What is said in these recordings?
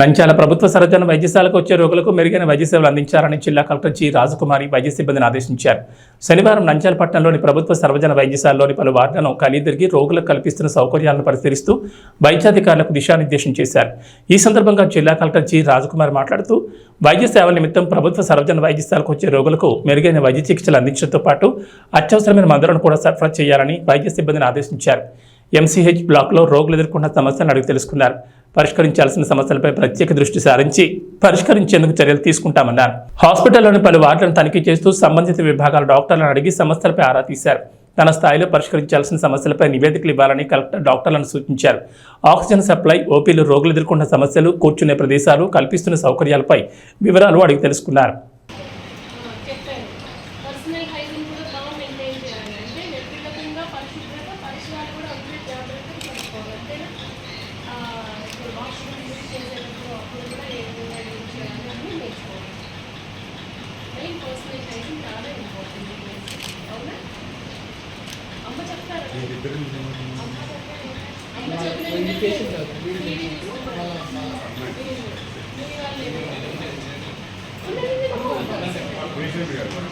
నంచాల ప్రభుత్వ సర్వజన వైద్యశాలకు వచ్చే రోగులకు మెరుగైన వైద్య సేవలు అందించాలని జిల్లా కలెక్టర్ జి రాజకుమారి వైద్య సిబ్బందిని ఆదేశించారు. శనివారం నంచాల పట్టణంలోని ప్రభుత్వ సర్వజన వైద్యశాలలోని పలు వార్డులను కలిదిరిగి రోగులకు కల్పిస్తున్న సౌకర్యాలను పరిశీలిస్తూ వైద్యాధికారులకు దిశానిర్దేశం చేశారు. ఈ సందర్భంగా జిల్లా కలెక్టర్ జి రాజకుమారి మాట్లాడుతూ వైద్య సేవల నిమిత్తం ప్రభుత్వ సర్వజన వైద్యశాలకు వచ్చే రోగులకు మెరుగైన వైద్య చికిత్సలు అందించడంతో పాటు అత్యవసరమైన మందులను కూడా సరఫరా చేయాలని వైద్య సిబ్బందిని ఆదేశించారు. ఎంసీహెచ్ బ్లాక్లో రోగులు ఎదుర్కొన్న సమస్యలను అడిగి తెలుసుకున్నారు. పరిష్కరించాల్సిన సమస్యలపై ప్రత్యేక దృష్టి సారించి పరిష్కరించేందుకు చర్యలు తీసుకుంటామన్నారు. హాస్పిటల్లోని పలు వార్డులను తనిఖీ చేస్తూ సంబంధిత విభాగాల డాక్టర్లను అడిగి సమస్యలపై ఆరా తీశారు. తన స్థాయిలో పరిష్కరించాల్సిన సమస్యలపై నివేదికలు ఇవ్వాలని కలెక్టర్ డాక్టర్లను సూచించారు. ఆక్సిజన్ సప్లై ఓపీలు రోగులు ఎదుర్కొన్న సమస్యలు కూర్చునే ప్రదేశాలు కల్పిస్తున్న సౌకర్యాలపై వివరాలు అడిగి తెలుసుకున్నారు. వాష్రూమ్ యూజ్ చేసేటప్పుడు అప్పుడు కూడా ఏ విధంగా యూజ్ నేర్చుకోవాలి పర్సనల్ హైజీన్ చాలా ఇంపార్టెంట్ అవునా అమ్మ అమ్మ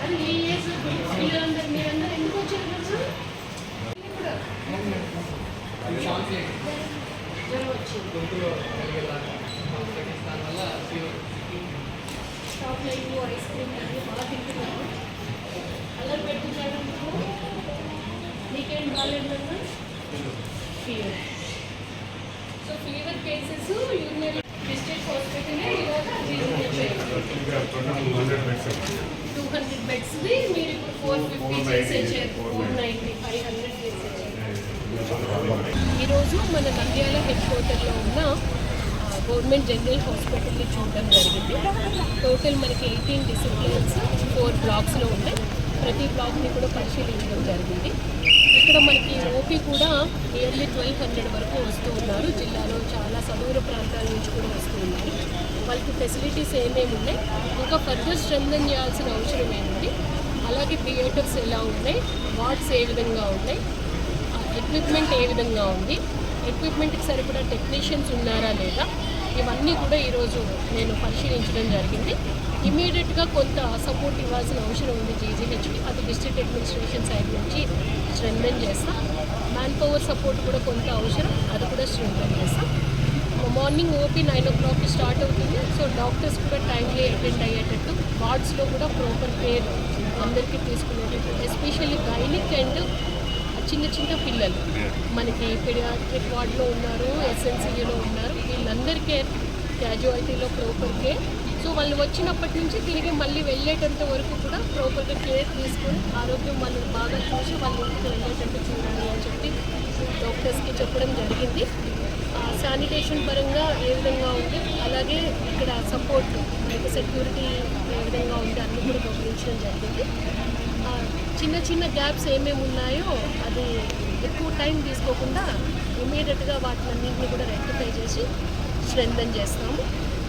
అది ఏ ఏజ్ మీరందరూ ఎందుకు వచ్చారు? జ్వరం వచ్చింది చాక్లెట్ ఐస్ క్రీమ్ అన్నీ బాగా తింటున్నాను అల్లరి పెట్టుకున్నాను నీకేం బాగాలేదన్నా fever so fever cases urinary district hospital ఇవాళ టూ హండ్రెడ్ బెడ్స్ది మీరు ఇప్పుడు ఫోర్ ఫిఫ్టీ చేసేసారు ఫోర్ నైంటీ ఫైవ్ హండ్రెడ్ చేసేసారు ఈరోజు మన నంద్యాల హెడ్ క్వార్టర్లో ఉన్న గవర్నమెంట్ జనరల్ హాస్పిటల్ని చూడడం జరిగింది. టోటల్ మనకి ఎయిటీన్ డిసిప్లిన్స్ ఫోర్ బ్లాక్స్లో ఉన్నాయి. ప్రతి బ్లాక్ని కూడా పరిశీలించడం జరిగింది. ఇక్కడ మనకి ఓపీ కూడా నియర్లీ ట్వెల్వ్ హండ్రెడ్ వరకు వస్తూ ఉన్నారు. జిల్లాలో చాలా సదూర ప్రాంతాల నుంచి కూడా వస్తూ ఉన్నారు. వాళ్ళకి ఫెసిలిటీస్ ఏమేమి ఉన్నాయి? ఇంకా ఫర్దర్ స్ట్రెంథన్ చేయాల్సిన అవసరం ఏముంది? అలాగే థియేటర్స్ ఎలా ఉన్నాయి? వార్డ్స్ ఏ విధంగా ఉన్నాయి? ఎక్విప్మెంట్ ఏ విధంగా ఉంది? ఎక్విప్మెంట్కి సరిపడా టెక్నీషియన్స్ ఉన్నారా లేదా? ఇవన్నీ కూడా ఈరోజు నేను పరిశీలించడం జరిగింది. ఇమీడియట్గా కొంత సపోర్ట్ ఇవ్వాల్సిన అవసరం ఉంది జీజీహెచ్కి అది డిస్ట్రిక్ట్ అడ్మినిస్ట్రేషన్ సైడ్ నుంచి స్ట్రెంథన్ చేస్తాం. మ్యాన్ పవర్ సపోర్ట్ కూడా కొంత అవసరం అది కూడా స్ట్రెంథన్ చేస్తాం. మార్నింగ్ ఓపీ నైన్ ఓ క్లాక్కి స్టార్ట్ అవుతుంది. సో డాక్టర్స్ కూడా టైంలీ అటెండ్ అయ్యేటట్టు వార్డ్స్లో కూడా ప్రాపర్ కేర్ అందరికీ తీసుకునేటట్టు ఎస్పెషల్లీ గైనిక్ అండ్ చిన్న చిన్న పిల్లలు. మనకి పిడియాట్రిక్ వార్డులో ఉన్నారు ఎస్ఎన్సీలో ఉన్నారు. వీళ్ళందరికీ క్యాజువాలిటీలో ప్రోపర్ కేర్ సో వాళ్ళు వచ్చినప్పటి నుంచి తిరిగి మళ్ళీ వెళ్ళేటంత వరకు కూడా ప్రోపర్గా కేర్ తీసుకొని ఆరోగ్యం వాళ్ళని బాగా చూసి వాళ్ళు ఇంటికి వెళ్ళేటట్టు చూడాలి అని చెప్పి డాక్టర్స్కి చెప్పడం జరిగింది. శానిటేషన్ పరంగా ఏ విధంగా ఉంది? అలాగే ఇక్కడ సపోర్ట్ మనకి సెక్యూరిటీ ఏ విధంగా ఉంది అన్ని కూడా గమనించడం జరిగింది. చిన్న చిన్న గ్యాప్స్ ఏమేమి ఉన్నాయో అది ఎక్కువ టైం తీసుకోకుండా ఇమీడియట్గా వాటినన్నింటినీ కూడా రెక్టిఫై చేసి స్ట్రెంథన్ చేస్తాము.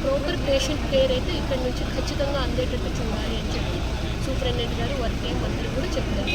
ప్రాపర్ పేషెంట్ కేర్ అయితే ఇక్కడ నుంచి ఖచ్చితంగా అందేటట్టు చూడాలి అని చెప్పి సూపరింటెండెంట్ గారు వర్క్ టైం అందరూ కూడా చెప్పడం